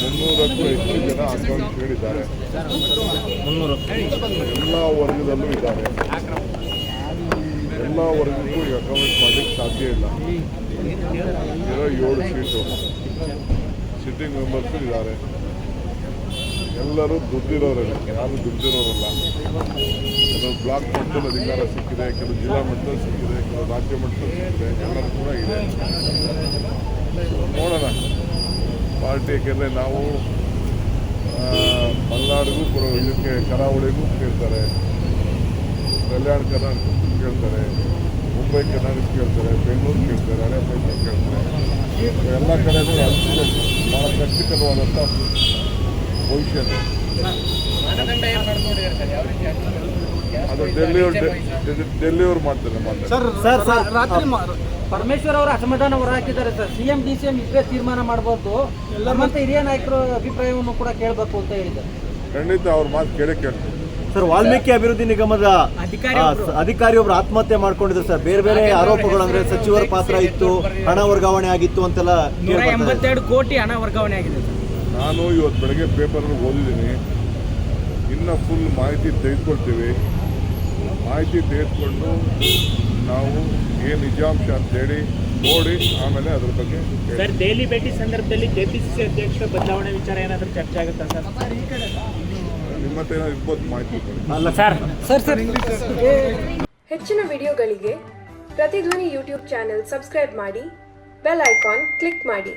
ಮುನ್ನೂರಕ್ಕೂ ಹೆಚ್ಚು ಜನ ಅಕೌಂಟ್ ಹೇಳಿದ್ದಾರೆ ಎಲ್ಲ ವರ್ಗದಲ್ಲೂ ಇದ್ದಾರೆ ಎಲ್ಲ ವರ್ಗಕ್ಕೂ ಈಗ ಅಕೌಂಟ್ ಮಾಡಲಿಕ್ಕೆ ಸಾಧ್ಯ ಇಲ್ಲ ಇರೋ ಏಳು ಸೀಟು ಸಿಟ್ಟಿಂಗ್ ಮೆಂಬರ್ಸ್ ಇದ್ದಾರೆ ಎಲ್ಲರೂ ದುಡ್ಡಿರೋರಲ್ಲ ಯಾರು ದುಡ್ಡಿರೋರಲ್ಲ ಕೆಲವು ಬ್ಲಾಕ್ ಮಟ್ಟದಲ್ಲಿ ಅಧಿಕಾರ ಸಿಕ್ಕಿದೆ ಕೆಲವು ಜಿಲ್ಲಾ ಮಟ್ಟದಲ್ಲಿ ಸಿಕ್ಕಿದೆ ಕೆಲವು ರಾಜ್ಯ ಮಟ್ಟದಲ್ಲಿ ಸಿಕ್ಕಿದೆ ಎಲ್ಲರೂ ಕೂಡ ಇದೆ ನೋಡೋಣ. ಪಾರ್ಟಿ ಯಾಕೆಂದರೆ ನಾವು ಮಲ್ನಾಡಿಗೂ ಕೂಡ ಇದಕ್ಕೆ ಕರಾವಳಿಗೂ ಕೇಳ್ತಾರೆ. ಕಲ್ಯಾಣ ಕರ್ನಾಟಕ ಕೇಳ್ತಾರೆ. ಮುಂಬೈ ಕರ್ನಾಟಕ ಕೇಳ್ತಾರೆ. ಬೆಂಗಳೂರು ಕೇಳ್ತಾರೆ. ಹಳೆ ಬೆಂಗಳೂರು ಕೇಳ್ತಾರೆ. ಎಲ್ಲ ಕಡೆಗೂ ಅಷ್ಟು ಭಾಳ ಕಷ್ಟಕರವಾದಂಥ ಭವಿಷ್ಯ ಅದು ಡೆಲ್ಲಿಯವ್ರು ಡೆಲ್ಲಿಯವ್ರು ಮಾಡ್ತಾರೆ ಮಾಡ್ತಾರೆ. ಪರಮೇಶ್ವರ್ ಅವರು ಅಸಮಾಧಾನ ಹೊರ ಹಾಕಿದ್ದಾರೆ sir. CM D C M ಇಬ್ಬರೇ ತೀರ್ಮಾನ ಮಾಡಬಹುದು ಮತ್ತೆ ಹಿರಿಯ ನಾಯಕರ ಅಭಿಪ್ರಾಯವನ್ನು ಕೂಡ ಕೇಳಬೇಕು ಅಂತ ಹೇಳಿದ್ದಾರೆ. ಖಂಡಿತ ಅವ್ರ ಮಾತು ಕೇಳೇ ಕೇಳ್ತಾರೆ. ಸರ್ ವಾಲ್ಮೀಕಿ ಅಭಿವೃದ್ಧಿ ನಿಗಮದ ಅಧಿಕಾರಿ ಅಧಿಕಾರಿ ಒಬ್ರು ಆತ್ಮಹತ್ಯೆ ಮಾಡ್ಕೊಂಡಿದ್ರು ಸರ್. ಬೇರೆ ಬೇರೆ ಆರೋಪಗಳು ಅಂದ್ರೆ ಸಚಿವರ ಪಾತ್ರ ಇತ್ತು ಹಣ ವರ್ಗಾವಣೆ ಆಗಿತ್ತು ಅಂತೆಲ್ಲ ಎಂಬತ್ತೆರಡು ಕೋಟಿ ಹಣ ವರ್ಗಾವಣೆ ಆಗಿದೆ ನಾನು ಇವತ್ತು ಬೆಳಗ್ಗೆ ಪೇಪರ್ ಓದಿದ್ದೀನಿ. ಇನ್ನ ಫುಲ್ ಮಾಹಿತಿ ತೆಗೆದುಕೊಳ್ತೀವಿ. ಮಾಹಿತಿ ತೆಗೆದುಕೊಂಡು ನಾವು ಏ ನಿಜಾಂಶ ಅಂತೇಳಿ ನೋಡಿ ಆಮೇಲೆ ಅದ್ರ ಬಗ್ಗೆ. ಸರ್ ದೆಹಲಿ ಭೇಟಿ ಸಂದರ್ಭದಲ್ಲಿ ಕೆಪಿಸಿಸಿ ಅಧ್ಯಕ್ಷ ಬದಲಾವಣೆ ವಿಚಾರ ಏನಾದರೂ ಚರ್ಚೆ ಆಗುತ್ತಾ ಸರ್? ನಿಮ್ಮ ಹತ್ರ ಏನಾದ್ರು ಇರ್ಬೋದು ಮಾಹಿತಿ ಅಲ್ಲ ಸರ್. Sir sir. ಹೆಚ್ಚಿನ ವಿಡಿಯೋಗಳಿಗೆ ಪ್ರತಿಧ್ವನಿ ಯೂಟ್ಯೂಬ್ ಚಾನೆಲ್ ಸಬ್ಸ್ಕ್ರೈಬ್ ಮಾಡಿ ಬೆಲ್ ಐಕಾನ್ ಕ್ಲಿಕ್ ಮಾಡಿ.